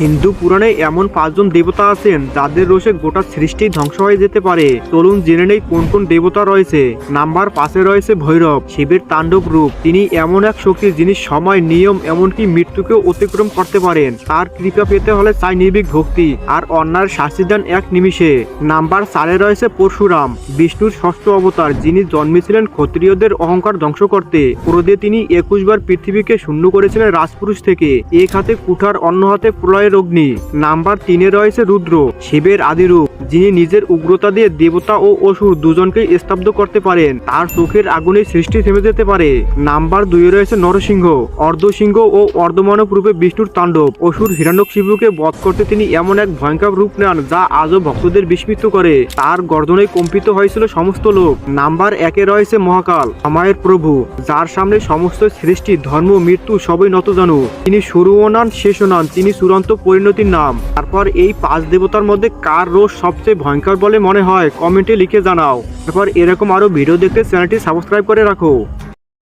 হিন্দু পুরাণে এমন পাঁচজন দেবতা আছেন যাদের রোষে গোটা সৃষ্টি ধ্বংস হয়ে যেতে পারে। চলুন জেনে নেই কোন কোন দেবতা রয়েছে। নাম্বার পাঁচে রয়েছে ভৈরব, শিবের তাণ্ডব রূপ। তিনি এমন এক শক্তি যিনি সময়, নিয়ম, এমনকি মৃত্যুকেও অতিক্রম করতে পারেন। তার কৃপা পেতে হলে চাই নির্ভীক ভক্তি, আর অন্যার শাস্তি দেন এক নিমিষে। নাম্বার চারে রয়েছে পরশুরাম, বিষ্ণুর ষষ্ঠ অবতার, যিনি জন্মেছিলেন ক্ষত্রিয়দের অহংকার ধ্বংস করতে। ক্রোধে তিনি একুশ বার পৃথিবীকে শূন্য করেছিলেন রাজপুরুষ থেকে। এক হাতে কুঠার, অন্য হাতে প্রলয়ের অগ্নি। নাম্বার তিনে রয়েছে রুদ্র, শিবের আদিরূপ, যিনি নিজের উগ্রতা দিয়ে দেবতা ও অসুর দুজনকেই স্তব্ধ করতে পারেন। তার চোখের আগুনে সৃষ্টি থেমে যেতে পারে। নাম্বার দুইয়ে রয়েছে নরসিংহ, অর্ধসিংহ ও অর্ধমানব রূপে বিষ্ণুর তাণ্ডব। অসুর হিরণ্যক শিবুকে বধ করতে তিনি এমন এক ভয়ঙ্কর রূপ নেন যা আজও ভক্তদের বিস্মিত করে। তার গর্দনে কম্পিত হয়েছিল সমস্ত লোক। নাম্বার একে রয়েছে মহাকাল আমায়ের প্রভু, যার সামনে সমস্ত সৃষ্টি, ধর্ম, মৃত্যু সবই নত জানু। তিনি শুরুও নন, শেষও নন। তিনি চূড়ান্ত পরিণতির নাম। তারপর এই পাঁচ দেবতার মধ্যে কার রোষ সবচেয়ে ভয়ঙ্কর বলে মনে হয়? কমেন্টে লিখে জানাও। তারপর এরকম আরও ভিডিও দেখতে চ্যানেলটি সাবস্ক্রাইব করে রাখো।